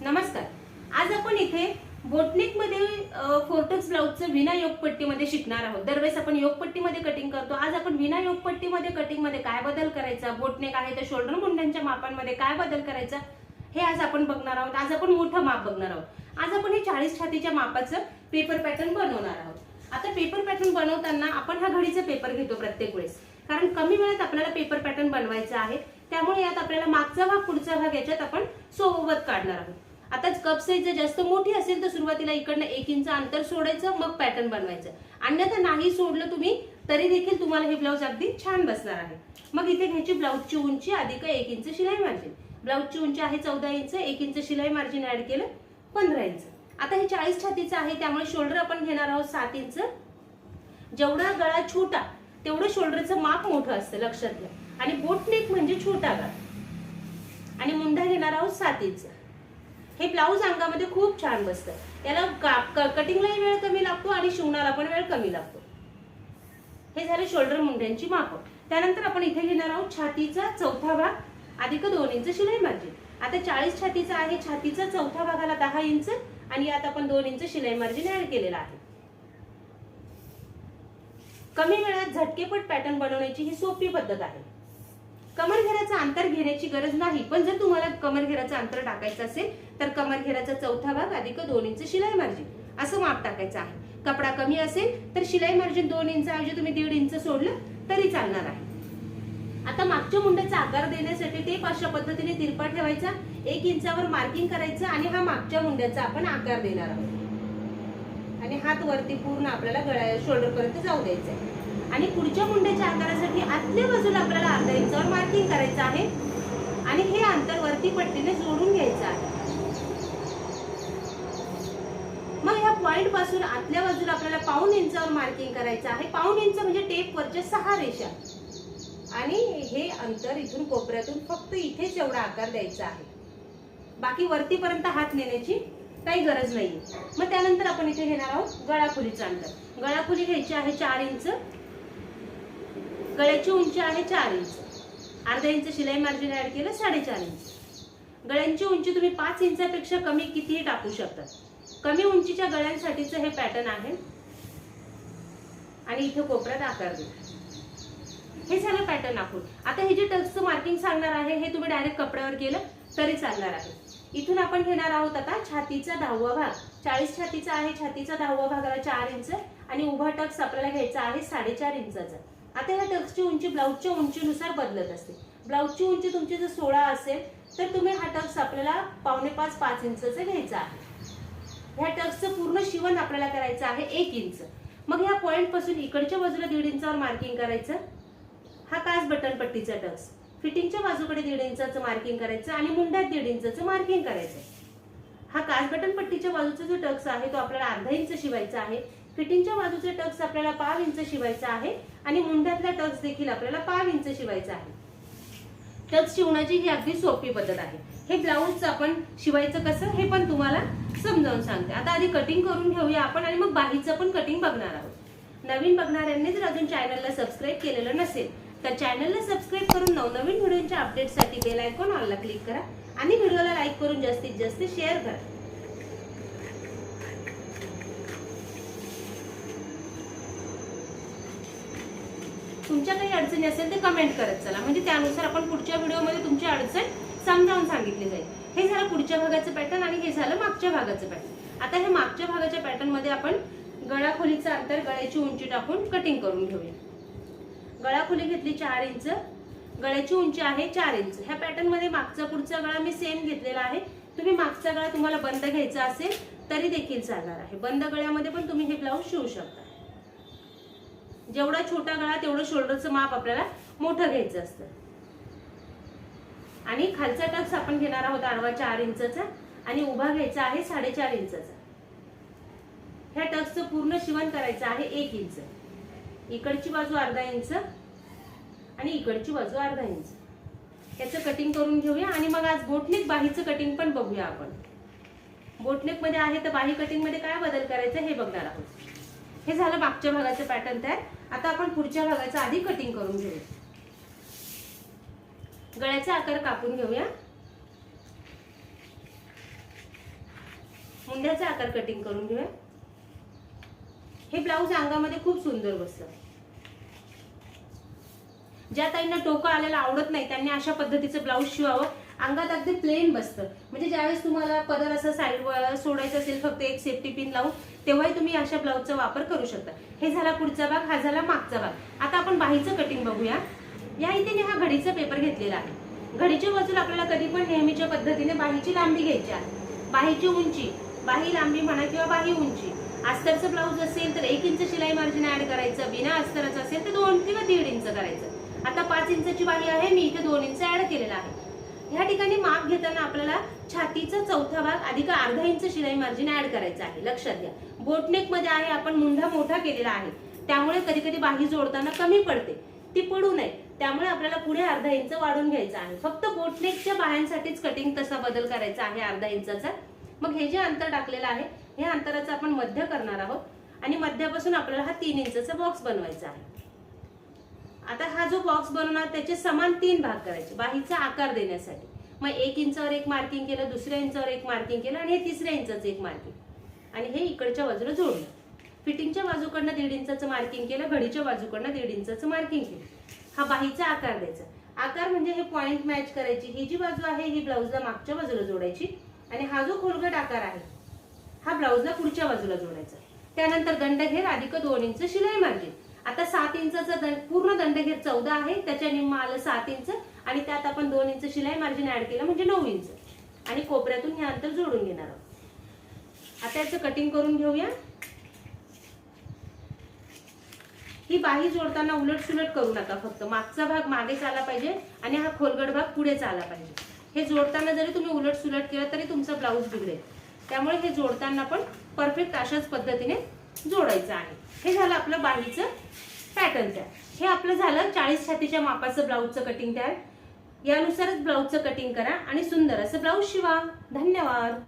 नमस्कार. आज आपण इथे बोटनिकमध्ये फोर्टक्स ब्लाउजचं विना योगपट्टीमध्ये शिकणार आहोत. दरवेळेस आपण योगपट्टीमध्ये कटिंग करतो. आज आपण विना योगपट्टीमध्ये कटिंगमध्ये काय बदल करायचा? बोटनेक आहे तर शोल्डर मुंड्यांच्या मापांमध्ये काय बदल करायचा? हे आज आपण बघणार आहोत. आज आपण मोठं माप बघणार आहोत. आज आपण हे चाळीस छातीच्या मापाचं पेपर पॅटर्न बनवणार आहोत. आता पेपर पॅटर्न बनवताना आपण हा घडीचा पेपर घेतो प्रत्येक वेळेस. कारण कमी वेळात आपल्याला पेपर पॅटर्न बनवायचा आहे त्यामुळे यात आपल्याला मागचा भाग पुढचा भाग याच्यात आपण सोबत काढणार आहोत. आता कप साईज जर जास्त मोठी असेल तर सुरुवातीला इकडनं एक इंच अंतर सोडायचं मग पॅटर्न बनवायचं. अन्यथा नाही सोडलं तुम्ही तरी देखील तुम्हाला हे ब्लाऊज अगदी छान बसणार आहे. मग इथे घ्यायची ब्लाऊजची उंची अधिक एक इंच शिलाई मार्जिन ब्लाऊजची उंची आहे चौदा इंच एक इंच शिलाई मार्जिन ऍड केलं पंधरा इंच. आता हे चाळीस छातीचं आहे त्यामुळे शोल्डर आपण घेणार आहोत सात इंच जेवढा गळा छोटा तेवढं शोल्डरचं माप मोठं असतं लक्षात घ्या. आणि बोट नेक म्हणजे छोटा गळा. आणि मुंडा घेणार आहोत सात इंच हे ब्लाऊज अंगामध्ये खूप छान बसतं. याला का- क- कटिंगलाही वेळ कमी लागतो आणि शिवणाला पण वेळ कमी लागतो. हे झाले शोल्डर मुंड्यांची माप. त्यानंतर आपण इथे घेणार आहोत छातीचा चौथा भाग. अधिक दोन इंच शिलाई मार्जिन आता चाळीस छातीचा आहे छातीचा चौथा भागाला दहा इंच आणि यात आपण दोन इंच शिलाई मार्जिन ऍड केलेला आहे. कमी वेळात झटकेपट पॅटर्न बनवण्याची ही सोपी पद्धत आहे. कमरघेराचं अंतर घेण्याची गरज नाही पण जर तुम्हाला कमरघेराचं अंतर टाकायचं असेल तर कमरघेराचा चौथा भाग अधिक दोन इंच शिलाई मार्जिन असं माप टाकायचं आहे. कपडा कमी असेल तर शिलाई मार्जिन दोन इंच ऐवजी तुम्ही दीड इंच सोडलं तरी चालणार आहे. आता मागच्या मुंड्याचा आकार देण्यासाठी टेप अशा पद्धतीने तिरपा ठेवायचा एक इंचावर मार्किंग करायचं आणि हा मागच्या मुंड्याचा आपण आकार देणार आहोत. आणि हात वरती पूर्ण आपल्याला गळ्या शोल्डर पर्यंत जाऊ द्यायचं आहे आणि पुढच्या मुंड्याच्या आकारासाठी आतल्या बाजूला आपल्याला अर्धा इंचावर मार्किंग करायचं आहे. आणि हे अंतर वरती पट्टीने जोडून घ्यायचं आहे. मग ह्या पॉइंटपासून आतल्या बाजूला आपल्याला पाऊन इंचावर मार्किंग करायचं आहे. पाऊन इंच म्हणजे टेप वरच्या सहा रेषा. आणि हे अंतर इथून कोपऱ्यातून फक्त इथेच एवढा आकार द्यायचा आहे. बाकी वरतीपर्यंत हात नेण्याची काही गरज नाही मग त्यानंतर आपण इथे घेणार आहोत गळाखुलीचं अंतर. गळाखुली घ्यायची आहे चार इंच गळ्याची उंची आहे चार इंच. अर्धा इंच शिलाई मार्जिन ऍड केलं साडेचार इंच. गळ्यांची उंची तुम्ही पाच इंचापेक्षा कमी कितीही टाकू शकता. कमी उंचीच्या गळ्यांसाठीचं हे पॅटर्न आहे. आणि इथे कोपऱ्यात आकार देऊ. हे झालं पॅटर्न आखून आता हे जे टक्सचं मार्किंग सांगणार आहे हे तुम्ही डायरेक्ट कपड्यावर केलं तरी चालणार आहे. इथून आपण घेणार आहोत आता छातीचा दहावा भाग. चाळीस छातीचा आहे छातीचा दहावा भागाला चार इंच आणि उभा टक्स आपल्याला घ्यायचा आहे साडेचार इंचाचा. आता ह्या टक्सची उंची ब्लाऊजच्या उंचीनुसार बदलत असते. ब्लाऊजची उंची तुमची जर सोळा असेल तर तुम्ही हा टक्स आपल्याला पावणे पाच पाच इंचाचा घ्यायचा आहे. ह्या टक्सचं पूर्ण शिवण आपल्याला करायचं आहे एक इंच. मग ह्या पॉईंटपासून इकडच्या बाजूला दीड इंचावर मार्किंग करायचं. हा काच बटन पट्टीचा टक्स. फिटिंगच्या बाजूकडे दीड इंचाचं मार्किंग करायचं आणि मुंड्यात दीड इंचाचं मार्किंग करायचं. हा काच बटन पट्टीच्या बाजूचा जो टक्स आहे तो आपल्याला अर्धा इंच शिवायचा आहे. फिटिंगच्या बाजूचा टक्स आपल्याला पाव इंच शिवायचा आहे आणि मुंड्यातला टक्स देखील आपल्याला पाव इंच शिवायचा आहे. टक्स शिवण्याची ही अगदी सोपी पद्धत आहे. हे ब्लाऊजचं आपण शिवायचं कसं हे पण तुम्हाला समजावून सांगते. आता आधी कटिंग करून घेऊया आपण आणि मग बाहीचं पण कटिंग बघणार आहोत. नवीन बघणाऱ्यांनी जर अजून चॅनलला सबस्क्राईब केलेलं नसेल तर चॅनलला सबस्क्राईब करून नवनवीन व्हिडिओच्या अपडेटसाठी बेल आयकॉन ऑलला क्लिक करा आणि व्हिडिओला लाईक करून जास्तीत जास्त शेअर करा. तुमच्या काही अडचणी असेल तर कमेंट करत चला. म्हणजे त्यानुसार आपण पुढच्या व्हिडिओमध्ये तुमची अडचण समजावून सांगितली जाईल. हे झालं पुढच्या भागाचं पॅटर्न आणि हे झालं मागच्या भागाचं पॅटर्न आता हे मागच्या भागाच्या पॅटर्नमध्ये आपण गळाखोलीचं अंतर गळ्याची उंची टाकून कटिंग करून घेऊया. गळाखोली घेतली चार इंच. गळ्याची उंची आहे चार इंच. ह्या पॅटर्नमध्ये मागचा पुढचा गळा मी सेम घेतलेला आहे. तुम्ही मागचा गळा तुम्हाला बंद घ्यायचा असेल तरी देखील चालणार आहे. बंद गळ्यामध्ये पण तुम्ही हे ब्लाऊज शिवू शकता. जेवढा छोटा गळा तेवढं शोल्डरचं माप आपल्याला मोठं घ्यायचं असतं. आणि खालचा टक्स आपण घेणार आहोत आडवा चार इंचचा आणि उभा घ्यायचा आहे साडेचार इंचचा. ह्या टक्सचं पूर्ण शिवण करायचं आहे एक इंच. इकडची बाजू अर्धा इंच आणि इकडची बाजू अर्धा इंच. याचं कटिंग करून घेऊया आणि मग आज बोटनेक बाहीचं कटिंग पण बघूया आपण. बोटनेकमध्ये आहे तर बाही कटिंगमध्ये काय बदल करायचा हे बघणार आहोत. हे झालं मागच्या भागाचं पॅटर्न तयार. आता आपण पुढच्या भागाचं आधी कटिंग करून घेऊया. गळ्याचा आकार कापून घेऊया. मुंड्याचा आकार कटिंग करून घेऊया. हे ब्लाऊज अंगामध्ये खूप सुंदर बसलं. ज्या ताईंना टोकं आलेलं आवडत नाही त्यांनी अशा पद्धतीचं ब्लाऊज शिवावं. अंगात अगदी प्लेन बसतं. म्हणजे ज्यावेळेस तुम्हाला पदर असं साईड सोडायचं असेल फक्त एक सेफ्टी पिन लावून तेव्हाही तुम्ही अशा ब्लाऊजचा वापर करू शकता. हे झाला पुढचा भाग हा झाला मागचा भाग. आता आपण बाहीचं कटिंग बघूया. या इथे मी हा घडीचा पेपर घेतलेला आहे. घडीच्या बाजूला आपल्याला कधी पण नेहमीच्या पद्धतीने बाहीची लांबी घ्यायची आहे. बाहीची उंची बाही लांबी म्हणा किंवा बाही उंची. अस्तरचं ब्लाऊज असेल तर एक इंच शिलाई मार्जिन ऍड करायचं बिना अस्तराचं असेल तर दोन किंवा दीड इंच करायचं. आता पाच इंचची बाही आहे मी इथे दोन इंच ऍड केलेला आहे. ह्या ठिकाणी माप घेताना आपल्याला छातीचा चौथा भाग अधिक अर्धा इंच शिलाई मार्जिन ऍड करायचं आहे. लक्षात घ्या. बोटनेकमध्ये आहे आपण मुंढा मोठा केलेला आहे. त्यामुळे कधी कधी बाही जोडताना कमी पडते. ती पडू नये. त्यामुळे आपल्याला पुढे अर्धा इंच वाढून घ्यायचं आहे. फक्त बोटनेकच्या बाह्यांसाठीच कटिंग तसा बदल करायचा आहे अर्धा इंचाचा मग हे जे अंतर टाकलेलं आहे हे अंतराचं आपण मध्य करणार आहोत. आणि मध्यापासून आपल्याला हा तीन इंचा बॉक्स बनवायचा आहे. आता हा जो बॉक्स बनवणार त्याचे समान तीन भाग करायचे. बाहीचा आकार देण्यासाठी. मग एक इंचावर एक मार्किंग केलं दुसऱ्या इंचावर एक मार्किंग केलं आणि हे तिसऱ्या इंचाचं एक मार्किंग आणि हे इकडच्या बाजूला जोडलं. फिटिंगच्या बाजूकडनं दीड इंचाचं मार्किंग केलं घडीच्या बाजूकडनं दीड इंचाचं मार्किंग केलं. हा बाहीचा आकार द्यायचा. आकार म्हणजे हे पॉइंट मॅच करायची. ही जी बाजू आहे ही ब्लाऊजला मागच्या बाजूला जोडायची. आणि हा जो खोलगट आकार आहे हा ब्लाऊजला पुढच्या बाजूला जोडायचा. त्यानंतर दंडघेर अधिक दोन इंच शिलाई मार्जिन. आता सात इंचाचा दंड पूर्ण दंडघेर चौदा आहे त्याच्या निम्मा आलं सात इंच आणि त्यात आपण दोन इंच शिलाई मार्जिन ऍड केलं म्हणजे नऊ इंच. आणि कोपऱ्यातून हे अंतर जोडून घेणार आहोत. आता याचं कटिंग करून घेऊया. ही बाही जोडताना उलट सुलट करू नका फक्त. मागचा भाग मागे आला पाहिजे आणि हा खोलगड भाग पुढे आला पाहिजे. हे जोडताना जरी तुम्ही उलट सुलट केलं तरी तुमचा ब्लाऊज बिघडेल. त्यामुळे हे जोडताना पण परफेक्ट अशाच पद्धतीने जोडायचं आहे. हे झालं आपलं बाहीचं पॅटर्न तयार. हे आपलं झालं चाळीस छातीच्या मापाचं ब्लाऊजचं कटिंग तयार. यानुसारच ब्लाऊजचं कटिंग करा आणि सुंदर असं ब्लाऊज शिवा. धन्यवाद.